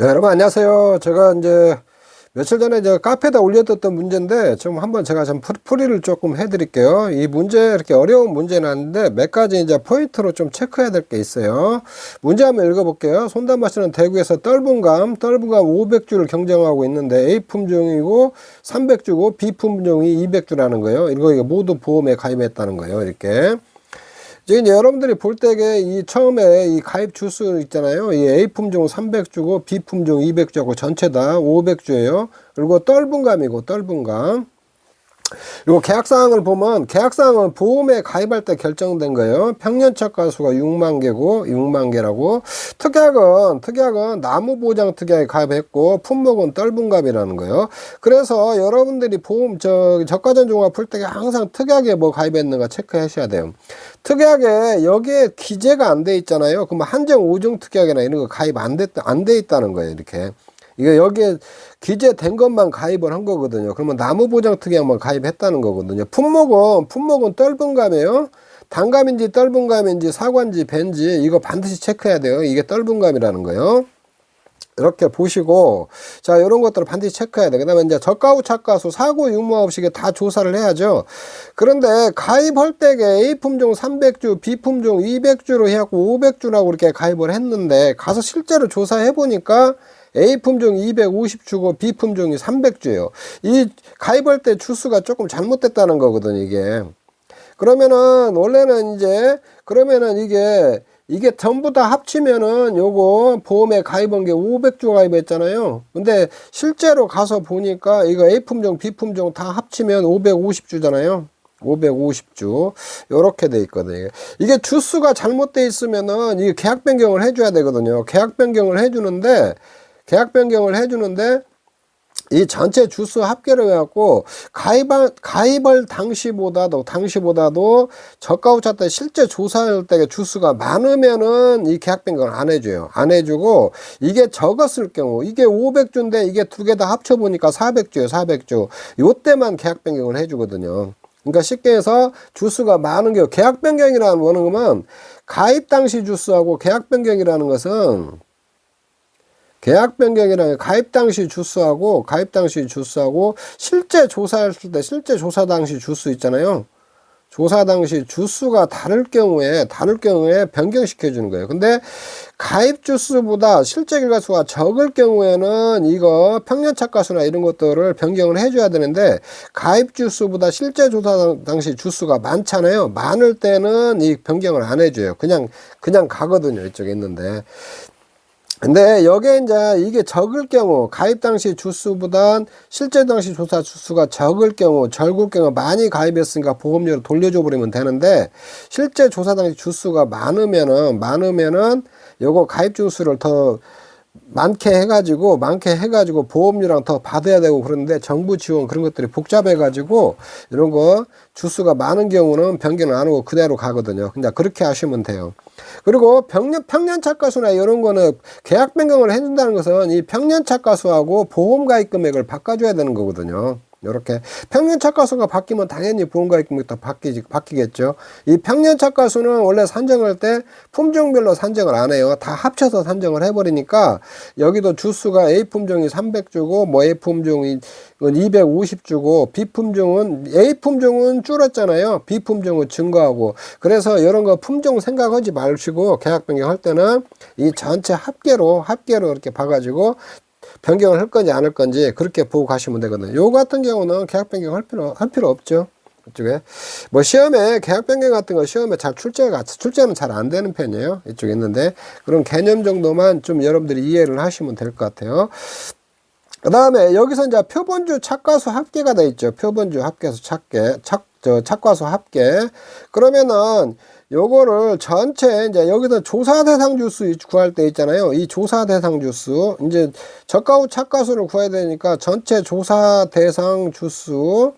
네, 여러분 안녕하세요. 제가 이제 며칠 전에 저 카페에다 올려뒀던 문제인데 좀 한번 제가 좀 풀- 풀이를 조금 해드릴게요. 이 문제 이렇게 어려운 문제는 아닌데 몇 가지 이제 포인트로 좀 체크해야 될 게 있어요. 문제 한번 읽어볼게요. 손담마씨는 대구에서 떫은감, 떫은감 500주를 경쟁하고 있는데 A 품종이고 300주고 B 품종이 200주라는 거예요. 이거 모두 보험에 가입했다는 거예요. 이렇게. 이제 여러분들이 볼 때에 이 처음에 이 가입 주수 있잖아요. 이 A 품종 300주고 B 품종 200주고 전체 다 500주예요. 그리고 떫은 감이고 떫은 감. 그리고 계약사항을 보면 계약사항은 보험에 가입할 때 결정된 거예요. 평년차 가수가 6만 개고 6만 개라고. 특약은 특약은 나무 보장 특약에 가입했고 품목은 떫은감이라는 거예요. 그래서 여러분들이 보험 저 저가전 종합 풀 때 항상 특약에 뭐 가입했는가 체크하셔야 돼요. 특약에 여기에 기재가 안 돼 있잖아요. 그러면 한정 오종 특약이나 이런 거 가입 안 됐 안돼 있다는 거예요. 이렇게. 이거 여기에 기재된 것만 가입을 한 거거든요. 그러면 나무 보장 특약만 가입했다는 거거든요. 품목은 품목은 떫은 감이에요. 단감인지 떫은 감인지 사과인지 벤지 이거 반드시 체크해야 돼요. 이게 떫은 감이라는 거예요. 이렇게 보시고 자 이런 것들을 반드시 체크해야 돼. 그다음에 이제 저가후 차가수 사고 유무 없이 이게 다 조사를 해야죠. 그런데 가입할 때에 A 품종 300주, B 품종 200주로 해갖고 500주라고 이렇게 가입을 했는데 가서 실제로 조사해 보니까 A 품종 250주고 B 품종이 300주예요. 이 가입할 때 주수가 조금 잘못됐다는 거거든 이게. 그러면은 원래는 이제 그러면은 이게 이게 전부 다 합치면은 요거 보험에 가입한 게 500주 가입했잖아요. 근데 실제로 가서 보니까 이거 A 품종, B 품종 다 합치면 550주잖아요. 550주 요렇게 돼 있거든요. 이게 주수가 잘못돼 있으면은 이 계약 변경을 해줘야 되거든요. 계약 변경을 해주는데 계약 변경을 해주는데 이 전체 주수 합계를 해갖고 가입할 가입할 당시보다도 당시보다도 저가후차 때 실제 조사할 때 주수가 많으면은 이 계약 변경을 안 해줘요. 안 해주고 이게 적었을 경우 이게 500주인데 이게 두 개 다 합쳐 보니까 400주예요. 400주. 요때만 계약 변경을 해주거든요. 그러니까 쉽게 해서 주수가 많은 게 계약 변경이라는 거는 가입 당시 주수하고 계약 변경이라는 것은 계약 변경이라는 게 가입 당시 주수하고 가입 당시 주수하고 실제 조사했을 때 실제 조사 당시 주수 있잖아요. 조사 당시 주수가 다를 경우에 다를 경우에 변경시켜 주는 거예요. 근데 가입 주수보다 실제 결과수가 적을 경우에는 이거 평년차 가수나 이런 것들을 변경을 해줘야 되는데 가입 주수보다 실제 조사 당시 주수가 많잖아요. 많을 때는 이 변경을 안 해줘요. 그냥 그냥 가거든요. 이쪽에 있는데 근데 여기에 이제 이게 적을 경우 가입 당시 주수보단 실제 당시 조사 주수가 적을 경우 적을 경우 많이 가입했으니까 보험료를 돌려줘 버리면 되는데 실제 조사 당시 주수가 많으면은 많으면은 요거 가입 주수를 더 많게 해가지고 많게 해가지고 보험료랑 더 받아야 되고 그러는데 정부 지원 그런 것들이 복잡해가지고 이런 거 주수가 많은 경우는 변경을 안 하고 그대로 가거든요. 그냥 그렇게 하시면 돼요. 그리고 평년 평년차 가수나 이런 거는 계약 변경을 해준다는 것은 이 평년차 가수하고 보험 가입 금액을 바꿔줘야 되는 거거든요. 이렇게 평년차 가수가 바뀌면 당연히 보험가 입 금액도 바뀌지 바뀌겠죠. 이 평년차 가수는 원래 산정할 때 품종별로 산정을 안 해요. 다 합쳐서 산정을 해버리니까 여기도 주수가 A 품종이 300주고 뭐 A 품종이 250주고 B 품종은 A 품종은 줄었잖아요. B 품종은 증가하고 그래서 이런 거 품종 생각하지 마시고 계약 변경할 때는 이 전체 합계로 합계로 이렇게 봐가지고 변경을 할 건지 안 할 건지 그렇게 보고 가시면 되거든요. 요 같은 경우는 계약 변경 할 필요 할 필요 없죠. 이쪽에 뭐 시험에 계약 변경 같은 거 시험에 잘 출제가 출제는 잘안 되는 편이에요. 이쪽에 있는데 그런 개념 정도만 좀 여러분들이 이해를 하시면 될 것 같아요. 그 다음에 여기서 이제 표본주 착과수 합계가 돼 있죠. 표본주 합계수 착계, 착, 저, 착과수 합계. 그러면은 요거를 전체 이제 여기서 조사 대상 주수 구할 때 있잖아요. 이 조사 대상 주수 이제 저가 후 착과수를 구해야 되니까 전체 조사 대상 주수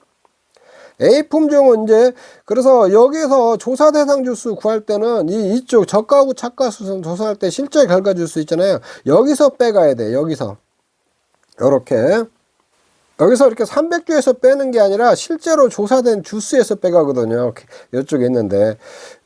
A 품종은 이제 그래서 여기서 조사 대상 주수 구할 때는 이 이쪽 저가 후 착과수 조사할 때 실제 결과 주수 있잖아요. 여기서 빼가야 돼. 여기서 요렇게 여기서 이렇게 300주에서 빼는 게 아니라 실제로 조사된 주수에서 빼가거든요. 이쪽에 있는데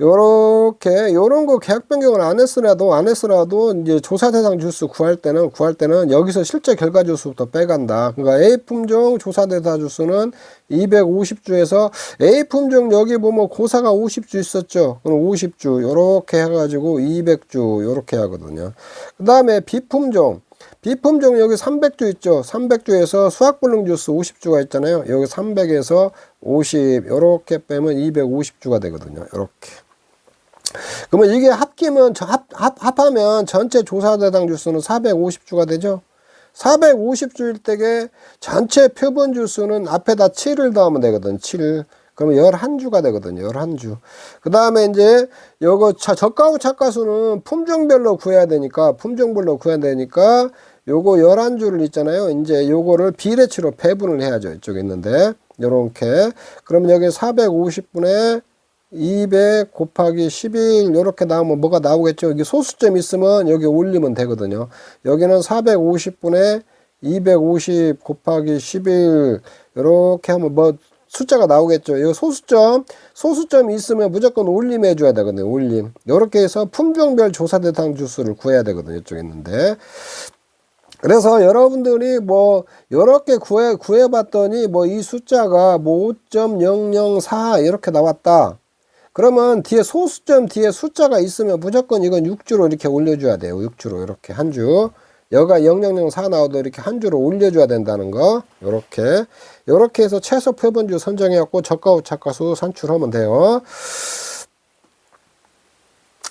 요렇게 요런 거 계약 변경을 안 했으라도 안 했으라도 이제 조사 대상 주수 구할 때는 구할 때는 여기서 실제 결과 주수부터 빼간다. 그러니까 A 품종 조사 대상 주수는 250주에서 A 품종 여기 보면 고사가 50주 있었죠. 그럼 50주 요렇게 해가지고 200주 요렇게 하거든요. 그 다음에 B 품종 비품종 여기 300주 있죠. 300주에서 수학불능 주스 50주가 있잖아요. 여기 300에서 50 이렇게 빼면 250주가 되거든요. 이렇게. 그러면 이게 합기면 합, 합, 합하면 전체 조사 대상 주수는 450주가 되죠. 450주일 때에 전체 표본 주수는 앞에다 7을 더하면 되거든. 7. 그러면 11주가 되거든요. 11주. 그 다음에 이제 요거 저가하고 차가수는 품종별로 구해야 되니까 품종별로 구해야 되니까 요거 11주를 있잖아요. 이제 요거를 비례치로 배분을 해야죠. 이쪽에 있는데. 요렇게. 그러면 여기 450분의 200 곱하기 11 요렇게 나오면 뭐가 나오겠죠. 여기 소수점 있으면 여기 올리면 되거든요. 여기는 450분의 250 곱하기 11 요렇게 하면 뭐 숫자가 나오겠죠. 이 소수점, 소수점이 있으면 무조건 올림해 줘야 되거든요. 올림. 요렇게 해서 품종별 조사 대상 주수를 구해야 되거든요. 이쪽에 있는데. 그래서 여러분들이 뭐 이렇게 구해 구해 봤더니 뭐 이 숫자가 뭐 5.004 이렇게 나왔다. 그러면 뒤에 소수점 뒤에 숫자가 있으면 무조건 이건 6주로 이렇게 올려 줘야 돼요. 6주로 이렇게 한 주. 여가 0004 나오도 이렇게 한 주로 올려줘야 된다는 거. 요렇게. 요렇게 해서 최소 표본주 선정해갖고 저가 우차가수 산출하면 돼요.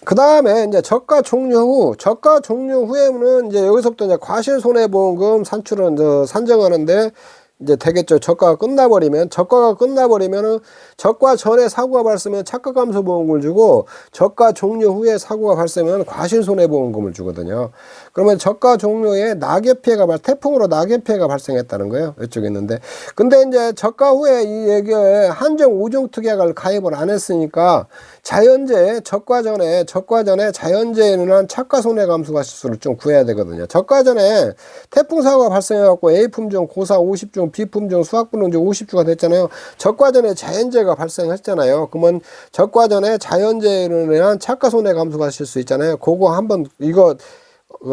그 다음에 이제 저가 종료 후, 저가 종료 후에는 이제 여기서부터 이제 과실 손해보험금 산출은 저 산정하는데 이제 되겠죠. 저가가 끝나버리면 저가가 끝나버리면은 저가 전에 사고가 발생하면 착각 감소 보험금을 주고 저가 종료 후에 사고가 발생하면 과실 손해 보험금을 주거든요. 그러면 저가 종료에 낙엽 피해가 발 태풍으로 낙엽 피해가 발생했다는 거예요. 이쪽에 있는데 근데 이제 저가 후에 이 얘기에 한정 오종 특약을 가입을 안 했으니까 자연재해 적과 전에 적과 전에 자연재해는 한 착가 손해 감수 가수를 좀 구해야 되거든요. 적과 전에 태풍 사고가 발생해 갖고 A 품종 고사 50종, B 품종 수학분홍종 50주가 됐잖아요. 적과 전에 자연재해가 발생했잖아요. 그러면 적과 전에 자연재해는 한 착가 손해 감수 가실 수 있잖아요. 그거 한번 이거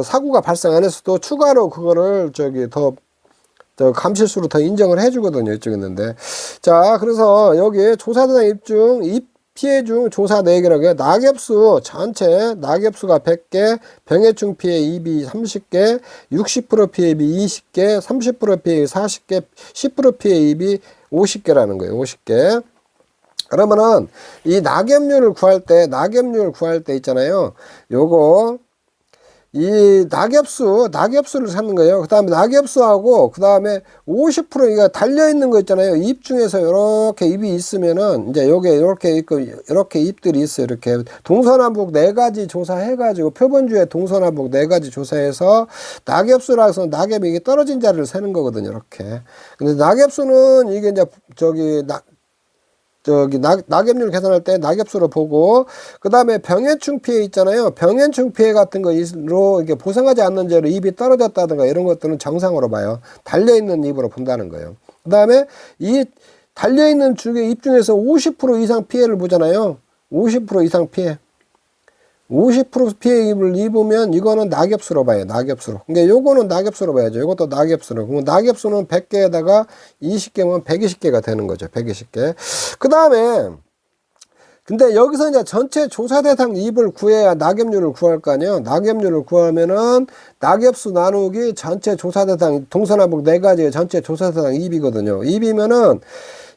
사고가 발생 안 했어도 추가로 그거를 저기 더저 감실수로 더 인정을 해주거든요. 이쪽에 있는데. 자, 그래서 여기 조사 대상 입중, 입 피해 중 조사 4개라고 해요. 낙엽수 전체 낙엽수가 100개, 병해충 피해 입이 30개, 60% 피해 입이 20개, 30% 피해 입이 40개, 10% 피해 입이 50개라는 거예요. 50개. 그러면은 이 낙엽률을 구할 때 낙엽률 구할 때 있잖아요. 요거 이 낙엽수, 낙엽수를 찾는 거예요. 그 다음에 낙엽수하고, 그 다음에 50% 이거 달려있는 거 있잖아요. 잎 중에서 이렇게 잎이 있으면은, 이제 요게 이렇게 있고, 이렇게 잎들이 있어요. 이렇게. 동서남북 네 가지 조사해가지고, 표본주에 동서남북 네 가지 조사해서, 낙엽수라서 낙엽이 이게 떨어진 자리를 세는 거거든요. 이렇게. 근데 낙엽수는 이게 이제, 저기, 낙, 저기 낙, 낙엽률 계산할 때 낙엽수로 보고 그 다음에 병해충 피해 있잖아요. 병해충 피해 같은 거로 이게 보상하지 않는 죄로 입이 떨어졌다든가 이런 것들은 정상으로 봐요. 달려 있는 입으로 본다는 거예요. 그 다음에 이 달려 있는 중에 입 중에서 50% 이상 피해를 보잖아요. 50% 이상 피해. 50% 피해를 입으면 이거는 낙엽수로 봐요. 낙엽수로. 근데 요거는 낙엽수로 봐야죠. 이것도 낙엽수로. 그러면 낙엽수는 100개에다가 20개면 120개가 되는 거죠. 120개. 그 다음에 근데 여기서 이제 전체 조사 대상 입을 구해야 낙엽률을 구할 거 아니에요. 낙엽률을 구하면은 낙엽수 나누기 전체 조사 대상 동서남북 네 가지의 전체 조사 대상 입이거든요. 입이면은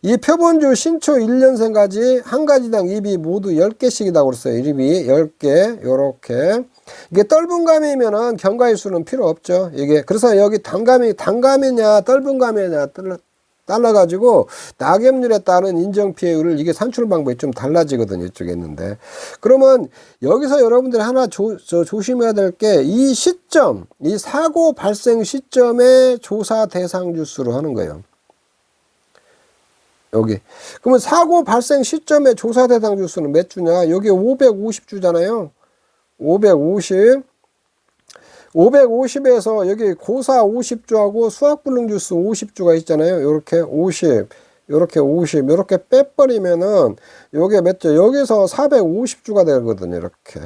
이 표본주 신초 1년생까지 한 가지당 입이 모두 10개씩이라고 그랬어요. 입이 10개, 요렇게. 이게 떫은 감이면은 경과일 수는 필요 없죠. 이게. 그래서 여기 단감이, 단감이냐, 떫은 감이냐, 달라가지고 낙엽률에 따른 인정 피해율을 이게 산출 방법이 좀 달라지거든요. 이쪽에 있는데. 그러면 여기서 여러분들이 하나 조, 조심해야 될 게 이 시점, 이 사고 발생 시점에 조사 대상 주수로 하는 거예요. 여기. 그러면 사고 발생 시점에 조사 대상 주수는 몇 주냐? 여기 550주잖아요. 550. 550에서 여기 고사 50주하고 수학불능 주스 50주가 있잖아요. 요렇게 50, 요렇게 50, 요렇게 빼버리면은 요게 몇 주? 여기서 450주가 되거든요. 이렇게.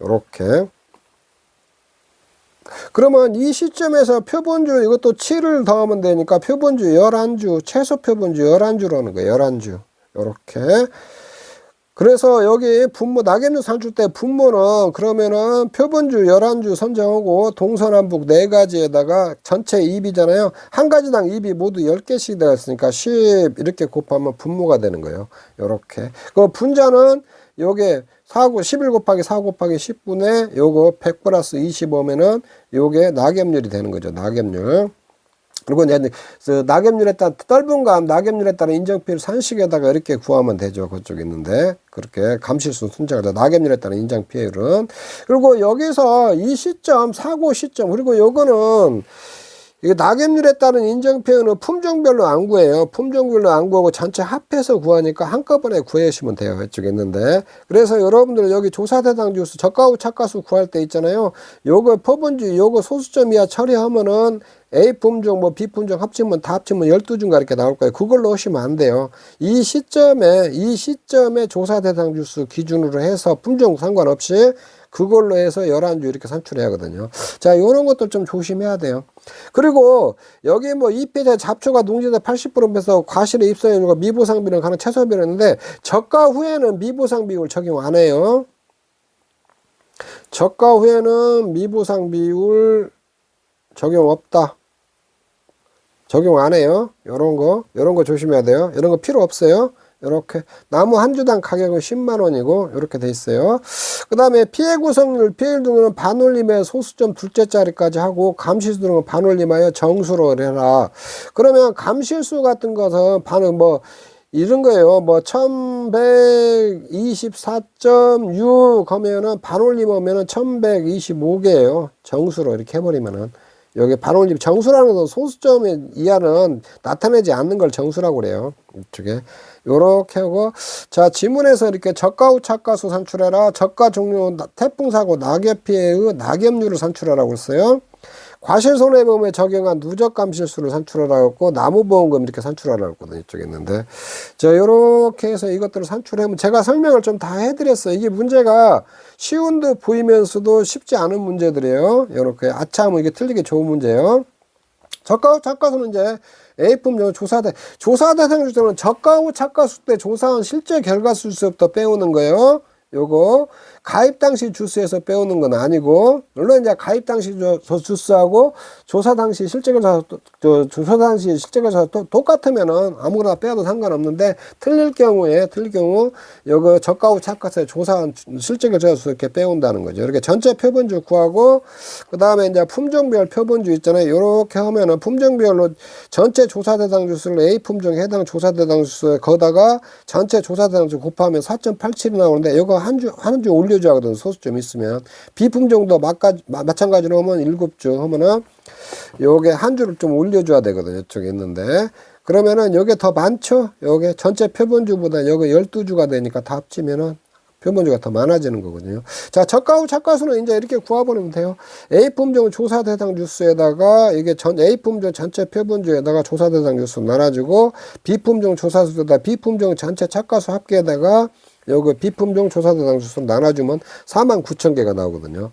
요렇게. 그러면 이 시점에서 표본주 이것도 7을 더하면 되니까 표본주 11주, 최소 표본주 11주라는 거예요. 11주. 요렇게. 그래서 여기 분모 낙엽류 산출 때 분모는 그러면은 표본주 11주 선정하고 동서남북 네 가지에다가 전체 입이잖아요. 한 가지당 입이 모두 10개씩 되었으니까 10 이렇게 곱하면 분모가 되는 거예요. 요렇게. 그 분자는 요게 4, 11 곱하기 4 곱하기 10분의 요거 100 플러스 25면은 요게 낙엽률이 되는 거죠. 낙엽률. 그리고 이제 그 낙엽률에 따른 떫은 감, 낙엽률에 따른 인정피를 산식에다가 이렇게 구하면 되죠. 그쪽에 있는데 그렇게 감실수 순정을 낙엽률에 따른 인정 피해율은 그리고 여기서 이 시점 사고 시점 그리고 요거는 이게 낙엽률에 따른 인정 표현은 품종별로 안 구해요. 품종별로 안 구하고 전체 합해서 구하니까 한꺼번에 구해주시면 돼요. 이쪽에 있는데. 그래서 여러분들 여기 조사 대상 주수 저가후 차가수 구할 때 있잖아요. 요거 퍼본주 요거 소수점 이하 처리하면은 A 품종 뭐 B 품종 합치면 다 합치면 12주인가 이렇게 나올 거예요. 그걸로 하시면 안 돼요. 이 시점에 이 시점에 조사 대상 주수 기준으로 해서 품종 상관없이 그걸로 해서 11주 이렇게 산출해야 하거든요. 자, 요런 것도 좀 조심해야 돼요. 그리고 여기 뭐 이피자 잡초가 농지대 80%에서 과실에 입소해 거 미보상비는 가능 최소비를 했는데 저가 후에는 미보상 비율 적용 안 해요. 저가 후에는 미보상 비율 적용 없다. 적용 안 해요. 요런 거, 요런 거 조심해야 돼요. 이런 거 필요 없어요. 이렇게 나무 한 주당 가격은 10만 원이고 이렇게 돼 있어요. 그 다음에 피해 구성률, 피해 등은 반올림에 소수점 둘째 자리까지 하고 감실수 등은 반올림하여 정수로 해라. 그러면 감실수 같은 것은 반은 뭐 이런 거예요. 뭐 1124.6 하면은 반올림 하면은 1125개예요. 정수로 이렇게 해버리면은 여기 반올림 정수라는 것은 소수점 이하는 나타내지 않는 걸 정수라고 그래요. 이쪽에 요렇게 하고 자 지문에서 이렇게 저가 후 차가수 산출해라 저가 종류 태풍 사고 낙엽 피해의 낙엽률을 산출하라고 했어요. 과실손해보험에 적용한 누적 감 실수를 산출하라고 했고 나무보험금 이렇게 산출하라고 했거든요. 이쪽에 있는데 자 요렇게 해서 이것들을 산출하면 제가 설명을 좀 다 해드렸어요. 이게 문제가 쉬운 듯 보이면서도 쉽지 않은 문제들이에요. 요렇게 아차하면 이게 틀리기 좋은 문제예요. 저가 후 차가수는 이제 A품 조사대 조사 대상 주제는 저가 후 차가수 때 조사한 실제 결과 수수부터 빼오는 거예요. 요거 가입 당시 주스에서 빼오는 건 아니고 물론 이제 가입 당시 주스하고 조사 당시 결과 조사 당시 실제 결과 똑같으면은 아무거나 빼도 상관없는데 틀릴 경우에 틀릴 경우 요거 저가 후 차가수에 조사한 결과 수 이렇게 빼온다는 거죠. 이렇게 전체 표본주 구하고 그 다음에 이제 품종별 표본주 있잖아요. 요렇게 하면은 품종별로 전체 조사 대상 주수를 A 품종에 해당 조사 대상 주수에 거다가 전체 조사 대상 주 곱하면 4.87이 나오는데 요거 한 주, 한주 올려 줘야 하거든. 소수점 있으면. 비품종도 마까, 마찬가지로 하면 일곱 주 하면은 요게 한 주를 좀 올려줘야 되거든. 이쪽에 있는데. 그러면은 요게 더 많죠? 요게 전체 표본주보다 여기 12주가 되니까 다 합치면은 표본주가 더 많아지는 거거든요. 자, 저가 후 차가수는 이제 이렇게 구해버리면 돼요. A품종 조사 대상 주수에다가 이게 전 A품종 전체 표본주에다가 조사 대상 주수 나눠주고 B품종 조사수에다 B품종 전체 차가수 합계에다가 요거 비품종 조사 대상 주소 나눠주면 4만 9천 개가 나오거든요.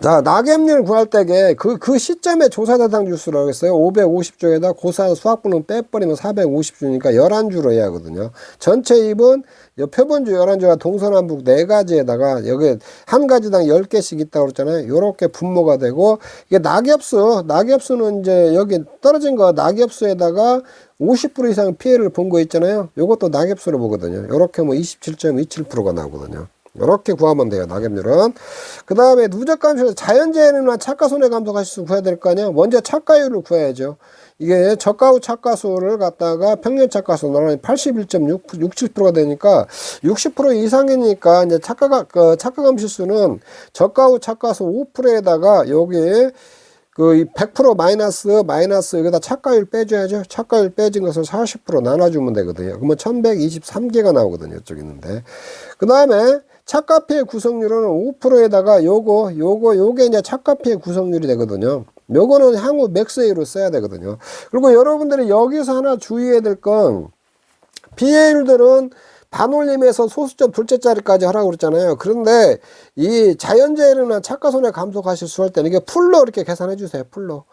자, 낙엽률 구할 때게 그, 그 시점에 조사 대상 주수라고 했어요. 550조에다 고사 수학분은 빼버리면 450주니까 11주로 해야 하거든요. 전체 입은 표본주 11주가 동서남북 4가지에다가 여기 한 가지당 10개씩 있다고 그랬잖아요. 요렇게 분모가 되고 이게 낙엽수, 낙엽수는 이제 여기 떨어진 거 낙엽수에다가 50% 이상 피해를 본 거 있잖아요. 요것도 낙엽수로 보거든요. 요렇게 뭐 27.27%가 나오거든요. 이렇게 구하면 돼요. 낙엽률은. 그 다음에 누적 감소, 자연재해나 차가 손해 감소 가시수 구해야 될 거 아니야? 먼저 차가율을 구해야죠. 이게 저가 후 차가수를 갖다가 평균 차가수 나누면 81.67%가 되니까 60% 이상이니까 이제 차가가, 그 차가 감시수는 저가 후 차가수 5%에다가 여기 그100% 마이너스 마이너스 여기다 차가율 빼줘야죠. 차가율 빼진 것을 40% 나눠주면 되거든요. 그러면 1123개가 나오거든요. 이쪽 있는데. 그 다음에 차카피의 구성률은 5%에다가 요거 요거 요게 이제 차카피의 구성률이 되거든요. 요거는 향후 맥스A로 써야 되거든요. 그리고 여러분들이 여기서 하나 주의해야 될 건 PA율들은 반올림에서 소수점 둘째 자리까지 하라고 그랬잖아요. 그런데 이 자연재해나 착가손해 감소 가실수 할 때는 이게 풀로 이렇게 계산해 주세요. 풀로.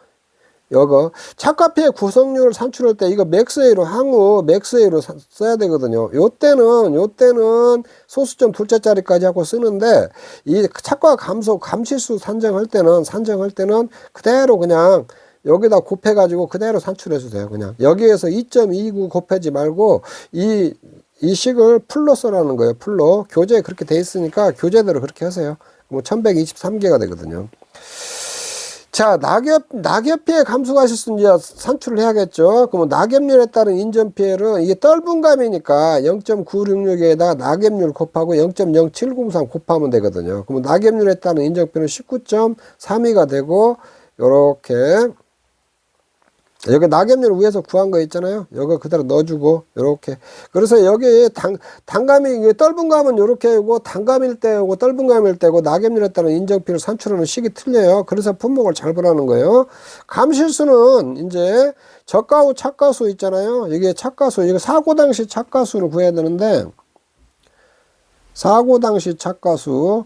요거 착가피의 구성률을 산출할 때 이거 맥스A로 항우 맥스A로 써야 되거든요. 요 때는 요 때는 소수점 둘째 자리까지 하고 쓰는데 이 착과 감소 감실수 산정할 때는 산정할 때는 그대로 그냥 여기다 곱해 가지고 그대로 산출해 주세요. 그냥 여기에서 2.29 곱하지 말고 이 이 식을 풀로 써라는 거예요. 풀로 교재에 그렇게 돼 있으니까 교재대로 그렇게 하세요. 뭐 1123개가 되거든요. 자, 낙엽, 낙엽 피해 실수 이제 산출을 해야겠죠. 그러면 낙엽률에 따른 인전 피해는 이게 떫은 감이니까 0.966에다가 낙엽률 곱하고 0.0703 곱하면 되거든요. 그러면 낙엽률에 따른 인정 피해는 19.32가 되고, 요렇게 여기 낙엽률 위에서 구한 거 있잖아요. 여기 그대로 넣어주고 요렇게. 그래서 여기 당 단감이 떫은 감은 요렇게 하고 단감일 때고 떫은 감일 때고 낙엽률에 따른 인정피를 산출하는 식이 틀려요. 그래서 품목을 잘 보라는 거예요. 감실수는 이제 저가후 착가수 있잖아요. 이게 착가수 이거 사고 당시 착가수를 구해야 되는데 사고 당시 착가수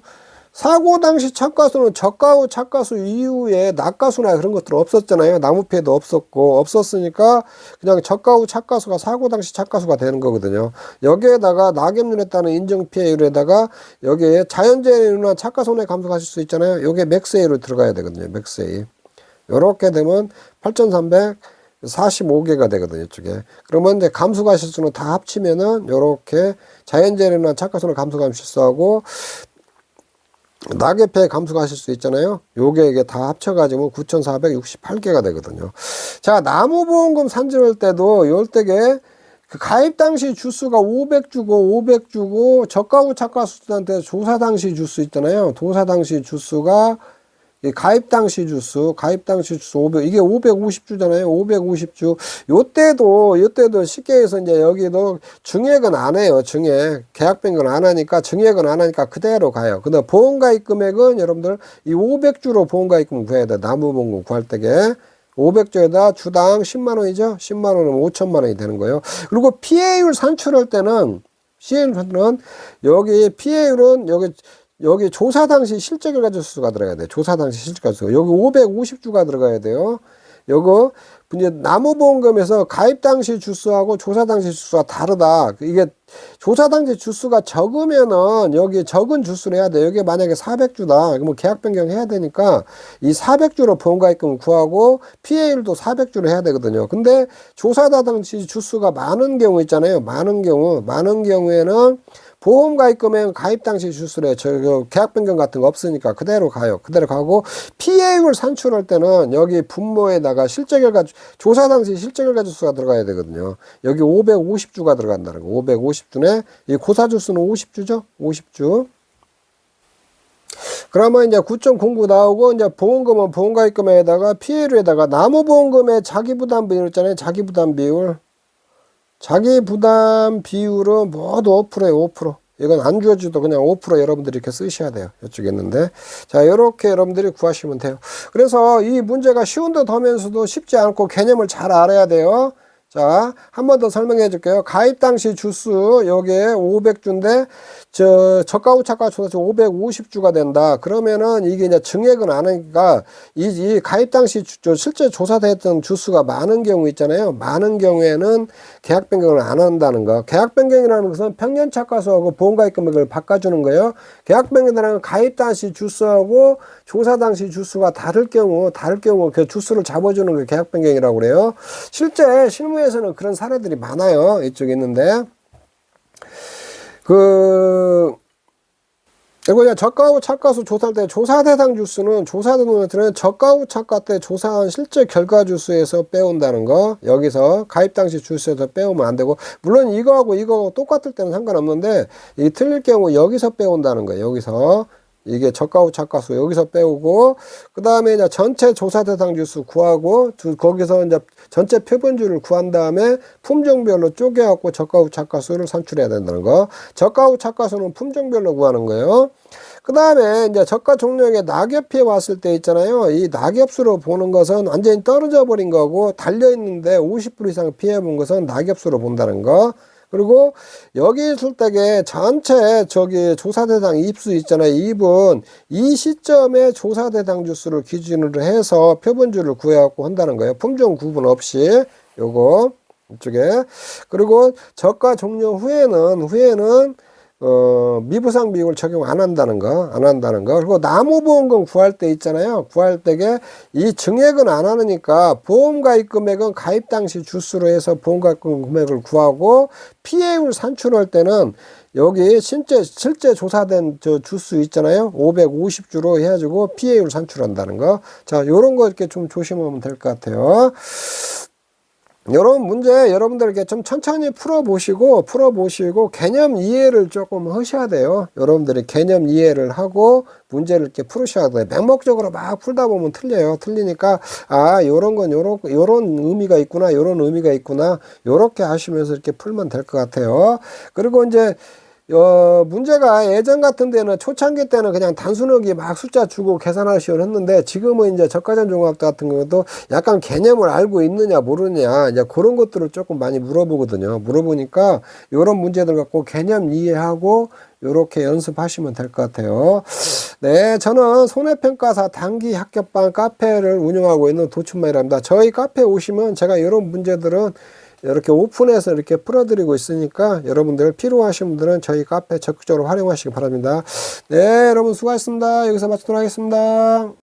사고 당시 착가수는 저가 후 착가수 이후에 낙가수나 그런 것들 없었잖아요. 나무 피해도 없었고 없었으니까 그냥 저가 후 착가수가 사고 당시 착가수가 되는 거거든요. 여기에다가 낙엽률에 따른 인정 피해율에다가 여기에 자연재해나 착가 손해 감소하실 수 있잖아요. 요게 맥스에이로 들어가야 되거든요. 맥스에이. 요렇게 되면 8,300 45개가 되거든요, 이쪽에. 그러면 이제 감수가 실수는 다 합치면은 요렇게 자연재해나 착가손을 감수감 실수하고 낙엽에 감수하실 수 있잖아요. 요게 이게 다 합쳐가지고 9,468개가 되거든요. 자, 나무보험금 산정할 때도 요 때게 그 가입 당시 주수가 500주고 500주고 저가후 착가 수들한테 조사 당시 주수 있잖아요. 도사 당시 주수가 이 가입 당시 주수, 가입 당시 주수 500, 이게 550주잖아요. 550주. 요때도, 요때도 쉽게 해서 이제 여기도 증액은 안 해요. 증액. 계약 변경을 안 하니까, 증액은 안 하니까 그대로 가요. 근데 보험가입 금액은 여러분들 이 500주로 보험가입금 구해야 돼. 나무보험금 구할 때게. 500조에다 주당 10만원이죠. 10만원은 5천만원이 되는 거예요. 그리고 피해율 산출할 때는, 산출은 여기 피해율은 여기 여기 조사 당시 실제 결과 주수가 들어가야 돼요. 조사 당시 실제 결과 주수. 여기 550주가 들어가야 돼요. 요거 이제 나무보험금에서 가입 당시 주수하고 조사 당시 주수가 다르다. 이게 조사 당시 주수가 적으면은 여기 적은 주수를 해야 돼. 여기 만약에 400주다. 그러면 계약 변경 해야 되니까 이 400주로 보험가입금 구하고 피해율도 400주로 해야 되거든요. 근데 조사 당시 주수가 많은 경우 있잖아요. 많은 경우, 많은 경우에는 보험 가입 금액 가입 당시 주술에 저 계약 변경 같은 거 없으니까 그대로 가요. 그대로 가고 피해율 산출할 때는 여기 분모에다가 실제 결과 조사 당시 실제 결과 주수가 들어가야 되거든요. 여기 550주가 들어간다는 거. 550주네. 이 고사 주수는 50주죠. 50주. 그러면 이제 9.09 나오고 이제 보험금은 보험가입금에다가 피해율에다가 나무보험금의 자기부담 비율 있잖아요. 자기부담 비율. 자기 부담 비율은 모두 5%에요, 5%. 이건 안 주어져도 그냥 5% 여러분들이 이렇게 쓰셔야 돼요. 이쪽에 있는데. 자, 이렇게 여러분들이 구하시면 돼요. 그래서 이 문제가 쉬운 듯 하면서도 쉽지 않고 개념을 잘 알아야 돼요. 자, 한 번 더 설명해 줄게요. 가입 당시 주수, 여기에 500주인데, 저, 저가후 차가 조사 550주가 된다. 그러면은 이게 이제 증액은 안 하니까, 이, 이 가입 당시 주, 저 실제 조사됐던 주수가 많은 경우 있잖아요. 많은 경우에는 계약 변경을 안 한다는 거. 계약 변경이라는 것은 평년 차가수하고 보험가입 금액을 바꿔주는 거예요. 계약 변경이라는 가입 당시 주수하고 조사 당시 주수가 다를 경우, 다를 경우 그 주수를 잡아주는 게 계약 변경이라고 그래요. 실제 실무에 서는 그런 사례들이 많아요. 이쪽에 있는데. 그, 이거 그냥 저가 후 착가 수 조사할 때 조사 대상 주수는 조사 등록에는 저가 후 착가 때 조사한 실제 결과 주수에서 빼온다는 거. 여기서 가입 당시 주수에서 빼오면 안 되고. 물론 이거하고 이거하고 똑같을 때는 상관없는데 이 틀릴 경우 여기서 빼온다는 거예요. 여기서 이게 저가후 차가수 여기서 빼오고 그 다음에 이제 전체 조사 대상 주수 구하고 두- 거기서 이제 전체 표본주를 구한 다음에 품종별로 쪼개갖고 저가후 차가수를 산출해야 된다는 거. 저가후 차가수는 품종별로 구하는 거예요. 그 다음에 이제 저가 종류의 낙엽이 왔을 때 있잖아요. 이 낙엽수로 보는 것은 완전히 떨어져 버린 거고 달려 있는데 50% 이상 피해 본 것은 낙엽수로 본다는 거. 그리고 여기 때게 전체 저기 조사 대상 입수 있잖아요. 입은 이 시점에 조사 대상 주수를 기준으로 해서 표본주를 구해갖고 한다는 거예요. 품종 구분 없이 요거 이쪽에 그리고 저가 종료 후에는 후에는 어, 미부상 비용을 적용 안 한다는 거, 안 한다는 거. 그리고 나무보험금 구할 때 있잖아요. 구할 때게 이 증액은 안 하니까 보험가입 금액은 가입 당시 주수로 해서 보험가입 금액을 구하고 피해율 산출할 때는 여기 실제, 실제 조사된 저 주수 있잖아요. 550주로 해가지고 피해율 산출한다는 거. 자, 요런 거 이렇게 좀 조심하면 될 것 같아요. 이런 문제 여러분들께 좀 천천히 풀어보시고 풀어보시고 개념 이해를 조금 하셔야 돼요. 여러분들이 개념 이해를 하고 문제를 이렇게 풀으셔야 돼요. 맹목적으로 막 풀다 보면 틀려요. 틀리니까 아 요런 건 요런 요런 의미가 있구나 요런 의미가 있구나 요렇게 하시면서 이렇게 풀면 될 것 같아요. 그리고 이제 어, 문제가 예전 같은 데는 초창기 때는 그냥 단순하게 막 숫자 주고 계산하시오 했는데 지금은 이제 저가전 종합 같은 것도 약간 개념을 알고 있느냐 모르느냐 이제 그런 것들을 조금 많이 물어보거든요. 물어보니까 이런 문제들 갖고 개념 이해하고 요렇게 연습하시면 될 것 같아요. 네, 저는 손해평가사 단기 학습반 카페를 운영하고 있는 도춘마이랍니다. 저희 카페 오시면 제가 이런 문제들은 이렇게 오픈해서 이렇게 풀어드리고 있으니까 여러분들 필요하신 분들은 저희 카페 적극적으로 활용하시기 바랍니다. 네, 여러분 수고하셨습니다. 여기서 마치도록 하겠습니다.